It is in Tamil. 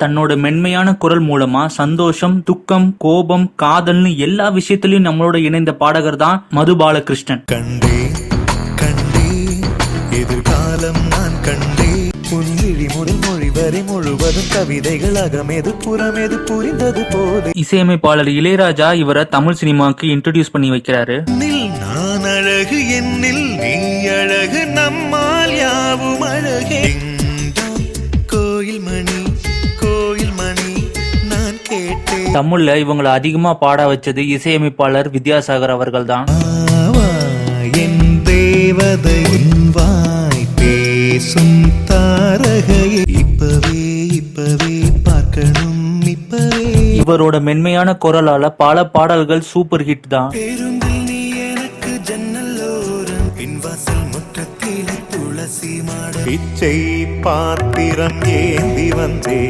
தன்னோட மென்மையான குரல் மூலமா சந்தோஷம் துக்கம் கோபம் காதல்னு எல்லா விஷயத்திலயும் நம்மளோட இணைந்த பாடகர் தான் மது பாலகிருஷ்ணன். கண்டே கண்டே எதிர்காலம் நான் கண்டே. உன் விழி முதல் மொழி வரை முழுவதும் கவிதைகள் அகமெது புறமெது புரிந்தது போல இசையமைப்பாளர் இளையராஜா இவரை தமிழ் சினிமாவுக்கு இன்ட்ரடியூஸ் பண்ணி வைக்கிறாரு. நான் அழகு என்னில் நீ அழகு தமிழ்ல இவங்களை அதிகமா பாட வச்சது இசையமைப்பாளர் வித்யாசாகர் அவர்கள் தான் பேசும் தாரகையே இப்பவே இப்பவே பார்க்கணும் இப்பவே. இவரோட மென்மையான குரலால பல பாடல்கள் சூப்பர் ஹிட் தான். பிச்சை பாத்திரம் ஏந்தி வந்தே